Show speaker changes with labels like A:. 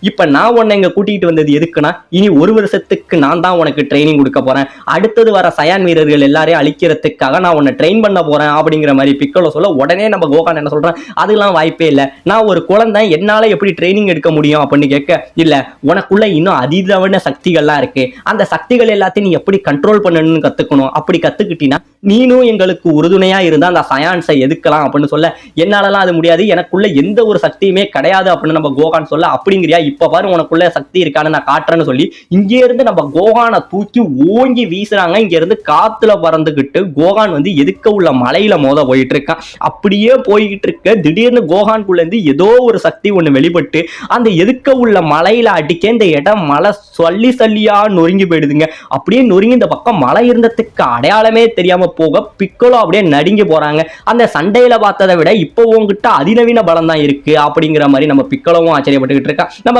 A: இப்ப நான் உன்னை இங்க கூட்டிகிட்டு வந்தது எதுக்குன்னா இனி ஒரு வருஷத்துக்கு நான் தான் உனக்கு ட்ரைனிங் கொடுக்க போறேன். அடுத்தது வர சயான் வீரர்கள் எல்லாரையும் அழிக்கிறதுக்காக நான் உன்னை ட்ரெயின் பண்ண போறேன் அப்படிங்கிற மாதிரி பிக்கலோ சொல்ல உடனே நம்ம கோகான் என்ன சொல்றேன்? அதெல்லாம் வாய்ப்பே இல்லை. நான் ஒரு குழந்தை என்னால எப்படி ட்ரைனிங் எடுக்க முடியும்? அப்படின்னு கேட்க இல்ல உனக்குள்ள இன்னும் அதீதமான சக்திகள்லாம் இருக்கு. அந்த சக்திகள் எல்லாத்தையும் நீ எப்படி கண்ட்ரோல் பண்ணணும்னு கத்துக்கணும்? அப்படி கத்துக்கிட்டீங்கன்னா நீனும் எங்களுக்கு உறுதுணையா இருந்தா அந்த சயான்ஸை எதுக்கலாம் அப்படின்னு சொல்ல என்னாலலாம் அது முடியாது. எனக்குள்ள எந்த ஒரு சக்தியுமே கிடையாது அப்படின்னு நம்ம கோகான் சொல்ல அப்படிங்கிறியா? இப்ப பாரு உனக்குள்ள சக்தி இருக்கான்னு நான் காட்டுறேன்னு சொல்லி இங்கே இருந்து நம்ம கோகானை தூக்கி ஓங்கி வீசுறாங்க. இங்க இருந்து காத்துல பறந்துகிட்டு கோகான் வந்து எதுக்க உள்ள மலையில மோத போயிட்டு இருக்கான் அப்படியே போய்கிட்டு இருக்க திடீர்னு கோகான்குள்ள இருந்து ஏதோ ஒரு சக்தி ஒண்ணு வெளிப்பட்டு அந்த எதுக்க உள்ள மலையில அடிக்க இந்த இடம் மலை சொல்லி சல்லியா நொறுங்கி போயிடுதுங்க. அப்படியே நொறுங்கி இந்த பக்கம் மலை இருந்ததுக்கு அடையாளமே தெரியாம போக பிக்கலோ அப்படியே நடுங்கி போறாங்க. அந்த சண்டையில பார்த்ததை விட இப்போ உங்ககிட்ட அதிநவீன பலம் தான் இருக்கு அப்படிங்கிற மாதிரி நம்ம பிக்கலவும் ஆச்சரியப்பட்டுக்கிட்டு இருக்கா. நம்ம